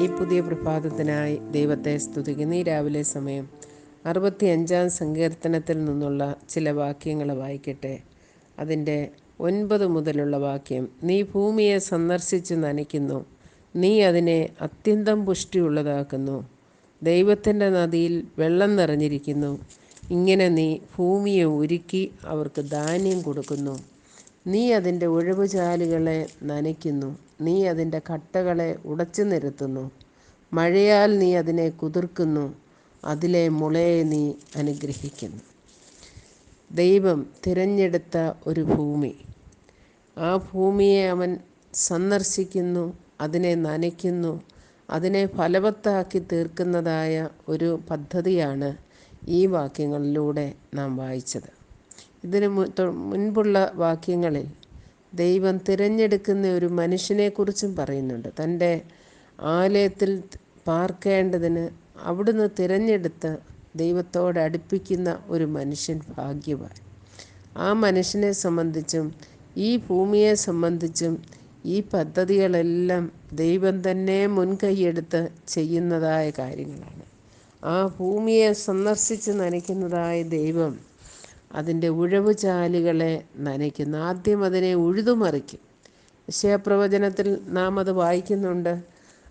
ഈ പുതിയ പ്രഭാതത്തിനായി ദൈവത്തെ സ്തുതിക്കുന്നു. ഈ രാവിലെ സമയം അറുപത്തി അഞ്ചാം സങ്കീർത്തനത്തിൽ നിന്നുള്ള ചില വാക്യങ്ങൾ വായിക്കട്ടെ. അതിന്റെ ഒൻപത് മുതലുള്ള വാക്യം നീ ഭൂമിയെ സന്ദർശിച്ച് നനയ്ക്കുന്നു. നീ അതിനെ അത്യന്തം പുഷ്ടിയുള്ളതാക്കുന്നു. ദൈവത്തിന്റെ നദിയിൽ വെള്ളം നിറഞ്ഞിരിക്കുന്നു. ഇങ്ങനെ നീ ഭൂമിയെ ഒരുക്കി അവർക്ക് ധാന്യം കൊടുക്കുന്നു. നീ അതിന്റെ ഒഴിവുചാലുകളെ നനയ്ക്കുന്നു. നീ അതിന്റെ കട്ടകളെ ഉടച്ചു നിരത്തുന്നു. മഴയാൽ നീ അതിനെ കുതിർക്കുന്നു. അതിലെ മുളയെ നീ അനുഗ്രഹിക്കുന്നു. ദൈവം തിരഞ്ഞെടുത്ത ഒരു ഭൂമി. ആ ഭൂമിയെ അവൻ സന്ദർശിക്കുന്നു അതിനെ നനയ്ക്കുന്നു അതിനെ ഫലവത്താക്കി തീർക്കുന്നതായ ഒരു പദ്ധതിയാണ് ഈ വാക്യങ്ങളിലൂടെ നാം വായിച്ചത്. ഇതിന് മുൻപുള്ള വാക്യങ്ങളിൽ ദൈവം തിരഞ്ഞെടുക്കുന്ന ഒരു മനുഷ്യനെക്കുറിച്ചും പറയുന്നുണ്ട്. തന്റെ ആലയത്തിൽ പാർക്കേണ്ടതിന് അവിടുന്ന് തിരഞ്ഞെടുത്ത് ദൈവത്തോട് അടുപ്പിക്കുന്ന ഒരു മനുഷ്യൻ ഭാഗ്യവാൻ. ആ മനുഷ്യനെ സംബന്ധിച്ചും ഈ ഭൂമിയെ സംബന്ധിച്ചും ഈ പദ്ധതികളെല്ലാം ദൈവം തന്നെ മുൻകൈയെടുത്ത് ചെയ്യുന്നതായ കാര്യങ്ങളാണ്. ആ ഭൂമിയെ സന്ദർശിച്ച് നനയ്ക്കുന്നതായ ദൈവം അതിന്റെ ഉഴവുചാലുകളെ നനയ്ക്കുന്നു. ആദ്യം അതിനെ ഉഴുതുമറിക്കും വിഷയപ്രവചനത്തിൽ നാം അത് വായിക്കുന്നുണ്ട്.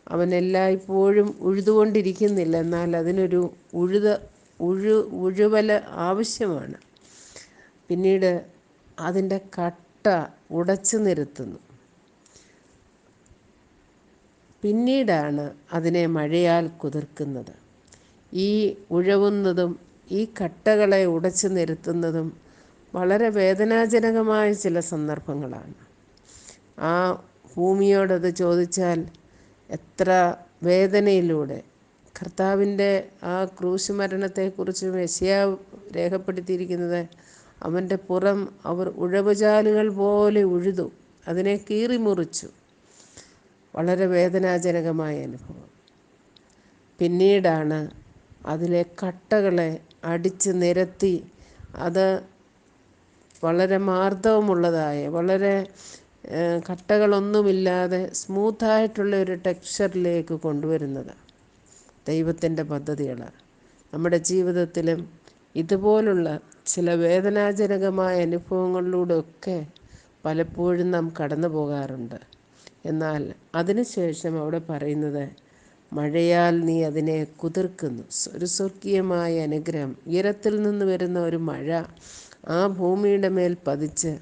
അവൻ എല്ലായ്പ്പോഴും ഉഴുതുകൊണ്ടിരിക്കുന്നില്ല. എന്നാൽ അതിനൊരു ഉഴുത ഉഴു ഉഴുവല ആവശ്യമാണ്. പിന്നീട് അതിന്റെ കട്ട ഉടച്ചു നിരത്തുന്നു. പിന്നീടാണ് അതിനെ മഴയാൽ കുതിർക്കുന്നത്. ഈ ഉഴവുന്നതും ഈ കട്ടകളെ ഉടച്ചു നിരത്തുന്നതും വളരെ വേദനാജനകമായ ചില സന്ദർഭങ്ങളാണ്. ആ ഭൂമിയോടത് ചോദിച്ചാൽ എത്ര വേദനയിലൂടെ? കർത്താവിന്റെ ആ ക്രൂശ് മരണത്തെക്കുറിച്ച് മെസ്സിയ രേഖപ്പെടുത്തിയിരിക്കുന്നത് അവന്റെ പുറം അവർ ഉഴവുചാലുകൾ പോലെ ഉഴുതു അതിനെ കീറിമുറിച്ചു. വളരെ വേദനാജനകമായ അനുഭവം. പിന്നീടാണ് അതിലെ കട്ടകളെ അടിച്ച് നിരത്തി. അത് വളരെ മാർദ്ദവമുള്ളതായ വളരെ കട്ടകളൊന്നുമില്ലാതെ സ്മൂത്തായിട്ടുള്ള ഒരു ടെക്സ്ചറിലേക്ക് കൊണ്ടുവരുന്നത് ദൈവത്തിന്റെ പദ്ധതികളാണ്. നമ്മുടെ ജീവിതത്തിലും ഇതുപോലുള്ള ചില വേദനാജനകമായ അനുഭവങ്ങളിലൂടെയൊക്കെ പലപ്പോഴും നാം കടന്നു പോകാറുണ്ട് എന്നാൽ അതിനുശേഷം അവിടെ പറയുന്നത് മഴയാൽ നീ അതിനെ കുതിർക്കുന്നു. ഒരു സ്വർഗീയമായ അനുഗ്രഹം. ഉയരത്തിൽ നിന്ന് വരുന്ന ഒരു മഴ ആ ഭൂമിയുടെ മേൽ പതിച്ച്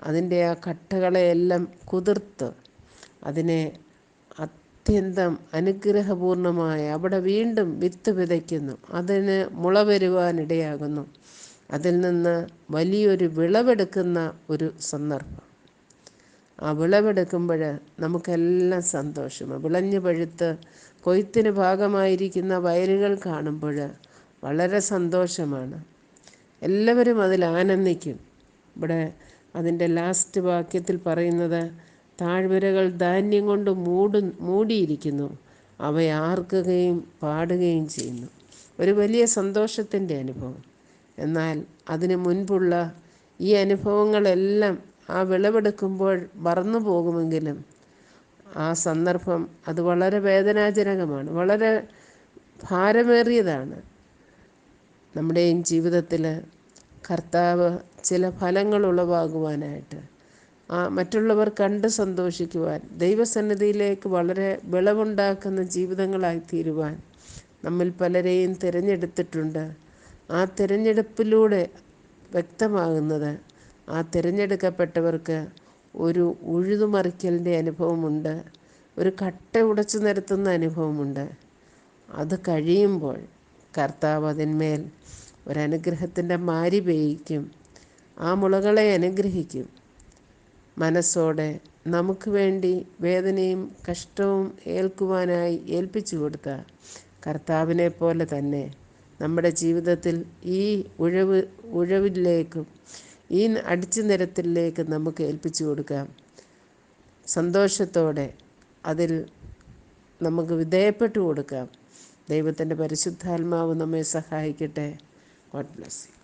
അതിന്റെ ആ കട്ടകളെയെല്ലാം കുതിർത്ത് അതിനെ അത്യന്തം അനുഗ്രഹപൂർണമായ അവിടെ വീണ്ടും വിത്ത് വിതയ്ക്കുന്നു. അതിന് മുള വരുവാനിടയാകുന്നു അതിൽ നിന്ന് വലിയൊരു വിളവെടുക്കുന്ന ഒരു സന്ദർഭം. വിളവെടുക്കുമ്പോൾ നമുക്കെല്ലാം സന്തോഷം. വിളഞ്ഞു പഴുത്ത് കൊയ്ത്തിന് ഭാഗമായിരിക്കുന്ന വയലുകൾ കാണുമ്പോൾ വളരെ സന്തോഷമാണ്. എല്ലാവരും അതിൽ ആനന്ദിക്കും. ഇവിടെ അതിന്റെ ലാസ്റ്റ് വാക്യത്തിൽ പറയുന്നത് താഴ്വരകൾ ധാന്യം കൊണ്ട് മൂടു മൂടിയിരിക്കുന്നു. അവ ആർക്കുകയും പാടുകയും ചെയ്യുന്നു. ഒരു വലിയ സന്തോഷത്തിന്റെ അനുഭവം. എന്നാൽ അതിനു മുൻപുള്ള ഈ അനുഭവങ്ങളെല്ലാം ആ വിളവെടുക്കുമ്പോൾ മറന്നു പോകുമെങ്കിലും ആ സന്ദർഭം അത് വളരെ വേദനാജനകമാണ്. വളരെ ഭാരമേറിയതാണ്. നമ്മുടെയും ജീവിതത്തിൽ കർത്താവ് ചില ഫലങ്ങൾ ഉളവാകുവാനായിട്ട് ആ മറ്റുള്ളവർ കണ്ട് സന്തോഷിക്കുവാൻ ദൈവസന്നിധിയിലേക്ക് വളരെ വിളവുണ്ടാക്കുന്ന ജീവിതങ്ങളായി തീരുവാൻ നമ്മിൽ പലരെയും തിരഞ്ഞെടുത്തിട്ടുണ്ട്. ആ തിരഞ്ഞെടുപ്പിലൂടെ വ്യക്തമാകുന്നത് ആ തിരഞ്ഞെടുക്കപ്പെട്ടവർക്ക് ഒരു ഉഴുതുമറിക്കലിന്റെ അനുഭവമുണ്ട്. ഒരു കട്ട ഉടച്ചു നിരത്തുന്ന അനുഭവമുണ്ട്. അത് കഴിയുമ്പോൾ കർത്താവ് അതിന്മേൽ ഒരനുഗ്രഹത്തിന്റെ മാരി പേയിക്കും ആ മുളകളെ അനുഗ്രഹിക്കും. മനസ്സോടെ നമുക്ക് വേണ്ടി വേദനയും കഷ്ടവും ഏൽക്കുവാനായി ഏൽപ്പിച്ചു കൊടുത്ത കർത്താവിനെ പോലെ തന്നെ നമ്മുടെ ജീവിതത്തിൽ ഈ ഉഴവ് ഉഴവിലേക്കും ഈ അടിച്ചു നിരത്തിലേക്ക് നമുക്ക് ഏൽപ്പിച്ചു കൊടുക്കാം. സന്തോഷത്തോടെ അതിൽ നമുക്ക് വിധേയപ്പെട്ടു കൊടുക്കാം. ദൈവത്തിന്റെ പരിശുദ്ധാത്മാവ് നമ്മെ സഹായിക്കട്ടെ. God bless you